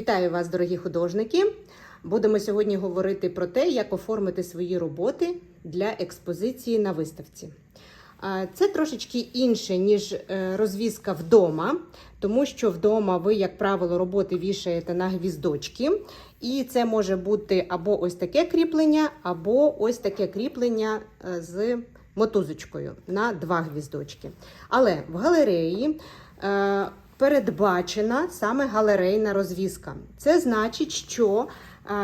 Вітаю вас, дорогі художники! Будемо сьогодні говорити про те, як оформити свої роботи для експозиції на виставці. Це трошечки інше, ніж е, розвізка вдома, тому що вдома ви, як правило, роботи вішаєте на гвіздочки. І це може бути або ось таке кріплення, або ось таке кріплення е, з мотузочкою на два гвіздочки. Але в галереї. Передбачена саме галерейна розвізка. Це значить, що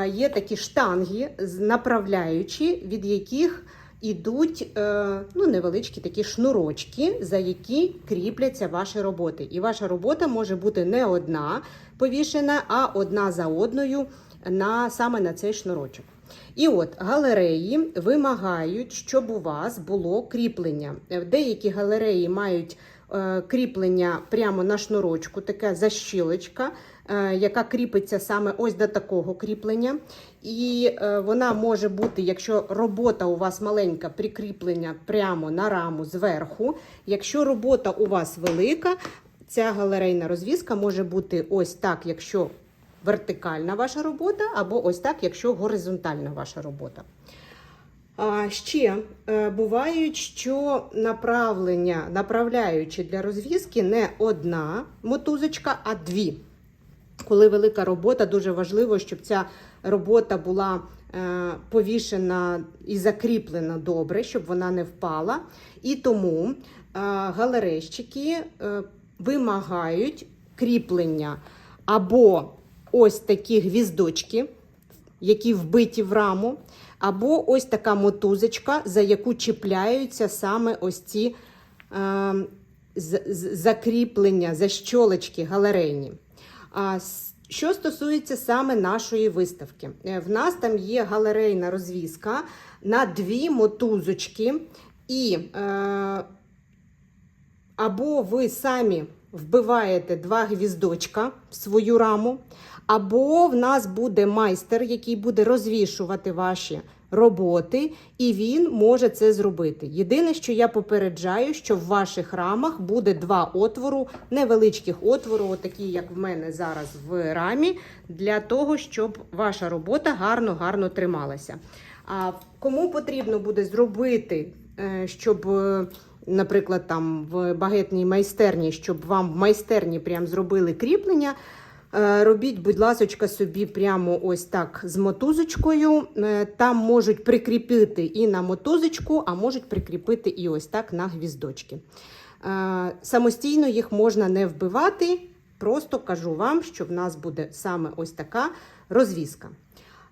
є такі штанги направляючі, від яких ідуть е, ну, невеличкі такі шнурочки, за які кріпляться ваші роботи. І ваша робота може бути не одна повішена, а одна за одною на, саме на цей шнурочок. І от галереї вимагають, щоб у вас було кріплення. Е, Деякі галереї мають е, кріплення прямо на шнурочку, така защілочка, е, яка кріпиться саме ось до такого кріплення. І вона може бути, якщо робота у вас маленька, прикріплення прямо на раму зверху. Якщо робота у вас велика, ця галерейна розвізка може бути ось так, якщо вертикальна ваша робота, або ось так, якщо горизонтальна ваша робота. А ще е, бувають, що направлення, направляючи для розв'язки не одна мотузочка, а дві. Коли велика робота, дуже важливо, щоб ця робота була е, повішена і закріплена добре, щоб вона не впала. І тому е, галерейщики вимагають кріплення або ось такі гвіздочки, які вбиті в раму, або ось така мотузочка, за яку чіпляються саме ось ці е, закріплення, защолочки галерейні. А що стосується саме нашої виставки, Е, в нас там є галерейна розвізка на дві мотузочки, і е, або ви самі вбиваєте два гвіздочка в свою раму, або в нас буде майстер, який буде розвішувати ваші роботи, і він може це зробити. Єдине, що я попереджаю, що в ваших рамах буде два отвору, невеличких отвору, отакі, як в мене зараз в рамі, для того, щоб ваша робота гарно-гарно трималася. А кому потрібно буде зробити, е, щоб. е, Наприклад, там в багетній майстерні, щоб вам в майстерні прям зробили кріплення. Е, Робіть, будь ласочка, собі прямо ось так з мотузочкою. Е, Там можуть прикріпити і на мотузочку, а можуть прикріпити і ось так на гвіздочки. Е, Самостійно їх можна не вбивати. Просто кажу вам, що в нас буде саме ось така розвізка.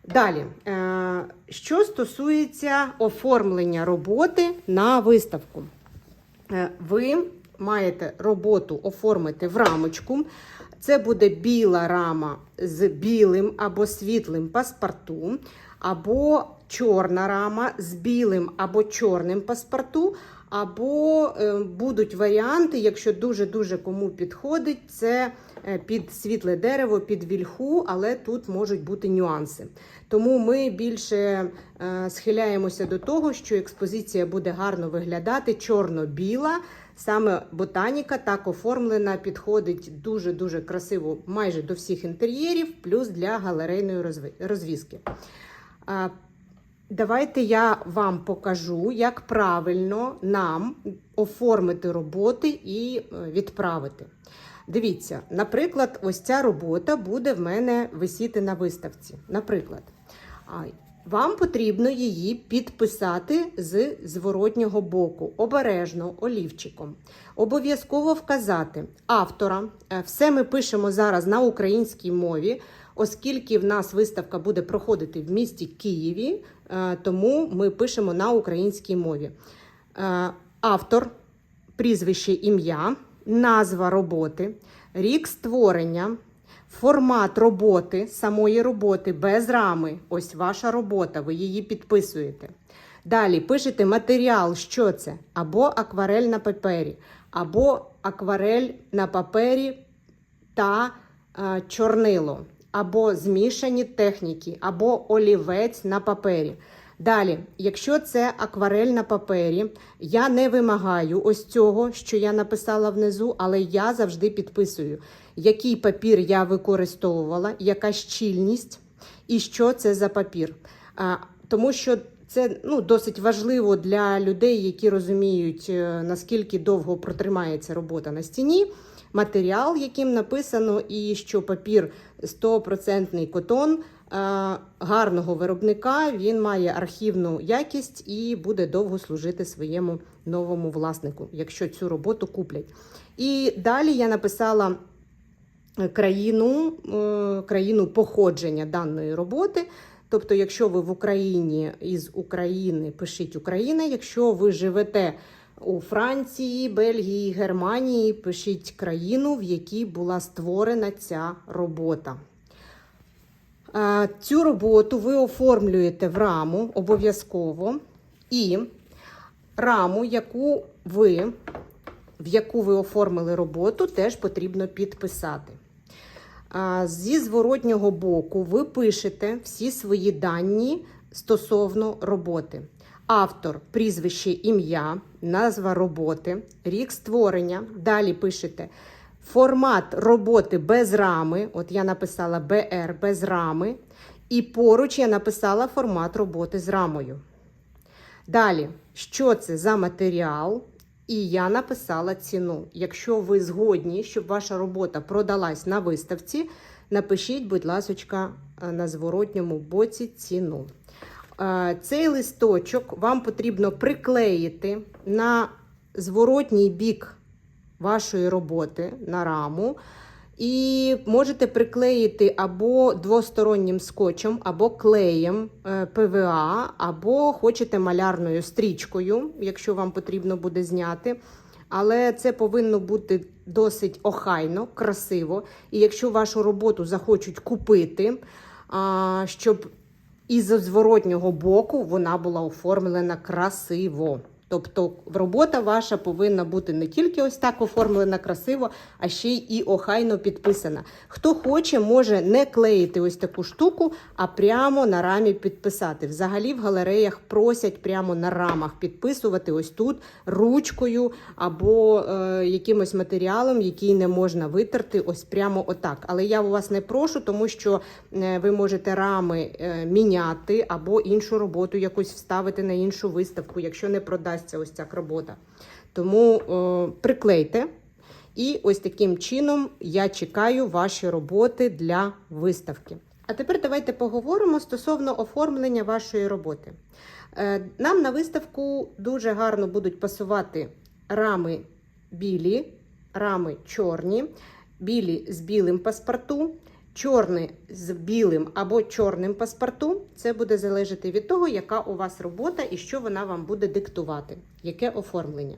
Далі, що стосується оформлення роботи на виставку. Ви маєте роботу оформити в рамочку. Це буде біла рама з білим або світлим паспорту, або чорна рама з білим або чорним паспорту, або е, будуть варіанти, якщо дуже-дуже кому підходить, це е, під світле дерево, під вільху, але тут можуть бути нюанси. Тому ми більше е, схиляємося до того, що експозиція буде гарно виглядати чорно-біла. Саме ботаніка так оформлена, підходить дуже-дуже красиво майже до всіх інтер'єрів, плюс для галерейної. А, Давайте я вам покажу, як правильно нам оформити роботи і е, відправити. Дивіться, наприклад, ось ця робота буде в мене висіти на виставці. Наприклад, вам потрібно її підписати з зворотнього боку, обережно, олівчиком. Обов'язково вказати автора. Е, Все ми пишемо зараз на українській мові, оскільки в нас виставка буде проходити в місті Києві, е, тому ми пишемо на українській мові. Е, Автор, прізвище, ім'я, назва роботи, рік створення, формат роботи, самої роботи без рами. Ось ваша робота, ви її підписуєте. Далі пишете матеріал, що це? Або акварель на папері, або акварель на папері та е, чорнило, або змішані техніки, або олівець на папері. Далі, якщо це акварель на папері, я не вимагаю ось цього, що я написала внизу, але я завжди підписую, який папір я використовувала, яка щільність і що це за папір. А, тому що це ну, досить важливо для людей, які розуміють, е, наскільки довго протримається робота на стіні. Матеріал, яким написано, і що папір 100% котон гарного виробника, він має архівну якість і буде довго служити своєму новому власнику, якщо цю роботу куплять. І далі я написала країну, е, країну походження даної роботи. Тобто, якщо ви в Україні із України пишіть Україна, якщо ви живете у Франції, Бельгії, Германії, пишіть країну, в якій була створена ця робота. Цю роботу ви оформлюєте в раму обов'язково і раму, яку ви, в яку ви оформили роботу, теж потрібно підписати. Зі зворотнього боку ви пишете всі свої дані стосовно роботи. Автор, прізвище, ім'я, назва роботи, рік створення. Далі пишете формат роботи без рами. От я написала БР без рами. І поруч я написала формат роботи з рамою. Далі, що це за матеріал? І я написала ціну. Якщо ви згодні, щоб ваша робота продалась на виставці, напишіть, будь ласка, на зворотньому боці ціну. Е, Цей листочок вам потрібно приклеїти на зворотній бік вашої роботи на раму. І можете приклеїти або двостороннім скотчем, або клеєм е, ПВА, або хочете малярною стрічкою, якщо вам потрібно буде зняти. Але це повинно бути досить охайно, красиво. І якщо вашу роботу захочуть купити, щоб із зворотнього боку вона була оформлена красиво. Тобто робота ваша повинна бути не тільки ось так оформлена красиво, а ще й і охайно підписана. Хто хоче, може не клеїти ось таку штуку, а прямо на рамі підписати. Взагалі в галереях просять прямо на рамах підписувати ось тут ручкою або е, якимось матеріалом, який не можна витерти, ось прямо отак. Але я у вас не прошу, тому що е, ви можете рами е, міняти або іншу роботу якусь вставити на іншу виставку, якщо не продасться ось ця робота. Тому е, приклейте. І ось таким чином я чекаю ваші роботи для виставки. А тепер давайте поговоримо стосовно оформлення вашої роботи. Е, Нам на виставку дуже гарно будуть пасувати рами білі, рами чорні, білі з білим паспорту, чорний з білим або чорним паспорту. Це буде залежати від того, яка у вас робота і що вона вам буде диктувати, яке оформлення.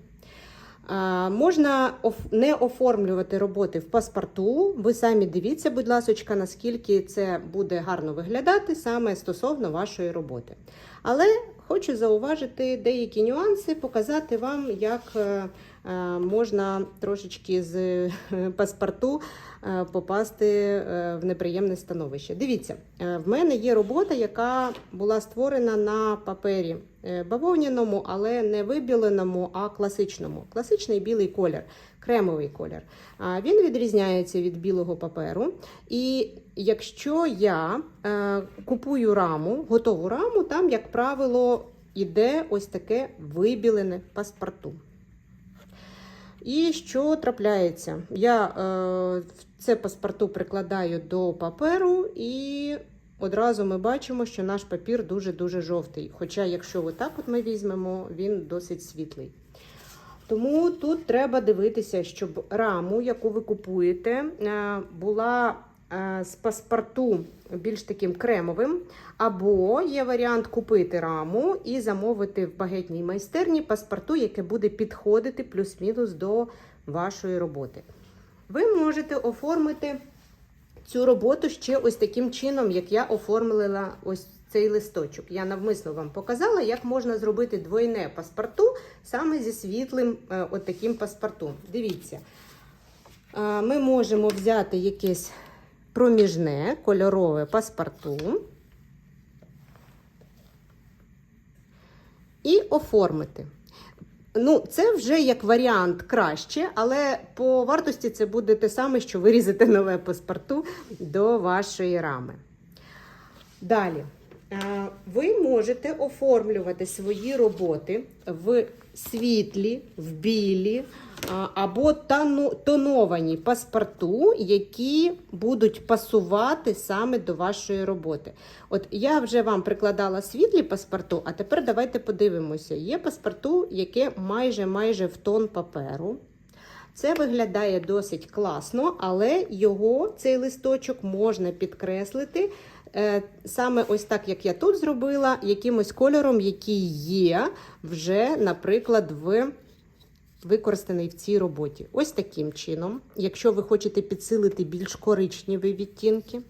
Можна не оформлювати роботи в паспорту. Ви самі дивіться, будь ласка, наскільки це буде гарно виглядати саме стосовно вашої роботи. Але хочу зауважити деякі нюанси, показати вам, як е, можна трошечки з е, паспорту е, попасти е, в неприємне становище. Дивіться, е, в мене є робота, яка була створена на папері е, бавовняному, але не вибіленому, а класичному. Класичний білий колір, кремовий колір. Він відрізняється від білого паперу. І якщо я е, купую раму, готову раму, там, як правило, іде ось таке вибілене паспорту. І що трапляється? Я е, це паспорту прикладаю до паперу, і одразу ми бачимо, що наш папір дуже-дуже жовтий. Хоча, якщо отак от ми візьмемо, він досить світлий. Тому тут треба дивитися, щоб раму, яку ви купуєте, е, була з паспорту більш таким кремовим. Або є варіант купити раму і замовити в багетній майстерні паспорту, яке буде підходити плюс-мінус до вашої роботи. Ви можете оформити цю роботу ще ось таким чином, як я оформила ось цей листочок. Я навмисно вам показала, як можна зробити двойне паспорту саме зі світлим е, от таким паспортом. Дивіться, е, ми можемо взяти якесь проміжне кольорове паспорту. і оформити. Ну, це вже як варіант краще, але по вартості це буде те саме, що вирізати нове паспорту до вашої рами. Далі. Е, Ви можете оформлювати свої роботи в світлі, в білі або тоновані паспорту, які будуть пасувати саме до вашої роботи. От я вже вам прикладала світлі паспорту, а тепер давайте подивимося. Є паспорту, яке майже майже в тон паперу. Це виглядає досить класно, але його, цей листочок, можна підкреслити е, саме ось так, як я тут зробила, якимось кольором, який є вже, наприклад, в використаний в цій роботі. Ось таким чином. Якщо ви хочете підсилити більш коричневі відтінки.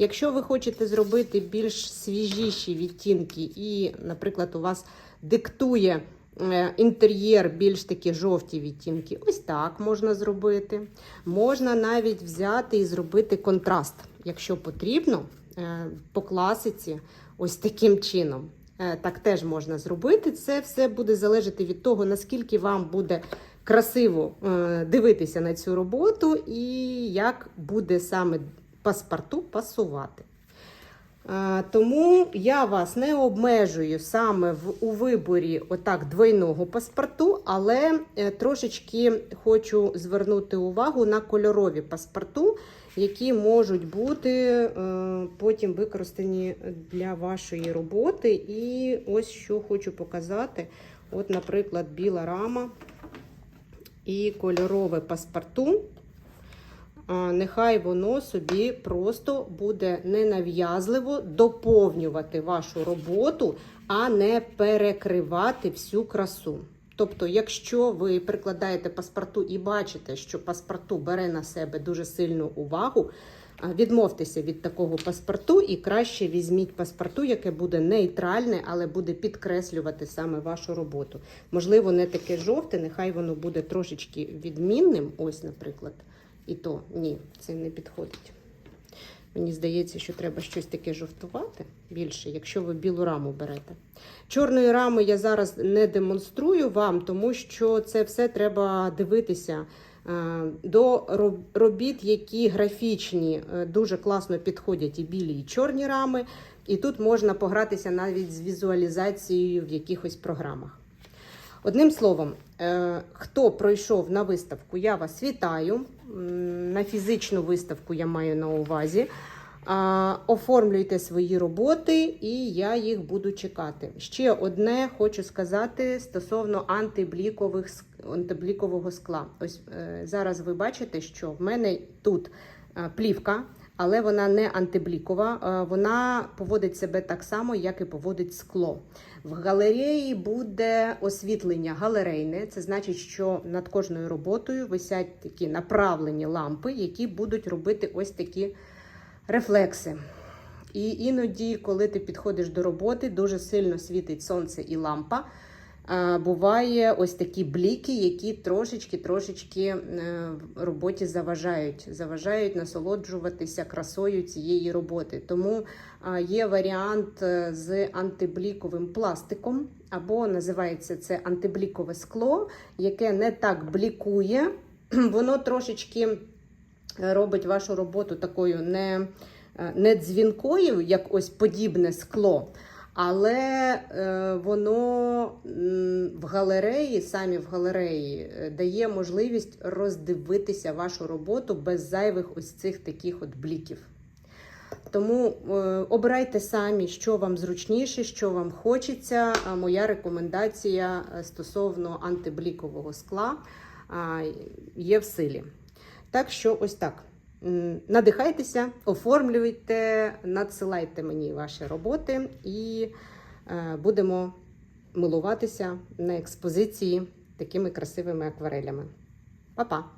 Якщо ви хочете зробити більш свіжіші відтінки, і, наприклад, у вас диктує е, інтер'єр більш такі жовті відтінки, ось так можна зробити. Можна навіть взяти і зробити контраст, якщо потрібно, е, по класиці, ось таким чином. Е, Так теж можна зробити. Це все буде залежати від того, наскільки вам буде красиво е, дивитися на цю роботу, і як буде саме паспорту пасувати. Е, Тому я вас не обмежую саме в, у виборі отак двойного паспорту, але трошечки хочу звернути увагу на кольорові паспорту, які можуть бути е, потім використані для вашої роботи. І ось що хочу показати. От, наприклад, біла рама і кольорове паспорту. Нехай воно собі просто буде ненав'язливо доповнювати вашу роботу, а не перекривати всю красу. Тобто, якщо ви прикладаєте паспорту і бачите, що паспорту бере на себе дуже сильну увагу, відмовтеся від такого паспорту і краще візьміть паспорту, яке буде нейтральне, але буде підкреслювати саме вашу роботу. Можливо, не таке жовте, нехай воно буде трошечки відмінним. Ось, наприклад. І то ні, це не підходить. Мені здається, що треба щось таке жовтувати більше, якщо ви білу раму берете. Чорної рами я зараз не демонструю вам, тому що це все треба дивитися е, до робіт, які графічні, е, дуже класно підходять і білі, і чорні рами. І тут можна погратися навіть з візуалізацією в якихось програмах. Одним словом, хто пройшов на виставку, я вас вітаю. На фізичну виставку я маю на увазі. Оформлюйте свої роботи, і я їх буду чекати. Ще одне хочу сказати стосовно антиблікових антиблікового скла. Ось е, зараз ви бачите, що в мене тут е, плівка, але вона не антиблікова. Е, Вона поводить себе так само, як і поводить скло. В галереї буде освітлення галерейне. Це значить, що над кожною роботою висять такі направлені лампи, які будуть робити ось такі рефлекси. І іноді, коли ти підходиш до роботи, дуже сильно світить сонце і лампа. Буває ось такі бліки, які трошечки-трошечки е, в роботі заважають, заважають насолоджуватися красою цієї роботи. Тому є варіант е, з антибліковим пластиком, або називається це антиблікове скло, яке не так блікує. Воно трошечки робить вашу роботу такою не, е, не дзвінкою, як ось подібне скло. Але е, воно в галереї, самі в галереї, е, дає можливість роздивитися вашу роботу без зайвих ось цих таких от бліків. Тому е, обирайте самі, що вам зручніше, що вам хочеться. Моя рекомендація стосовно антиблікового скла є в силі. Так що ось так. Надихайтеся, оформлюйте, надсилайте мені ваші роботи і е, будемо милуватися на експозиції такими красивими акварелями. Па-па!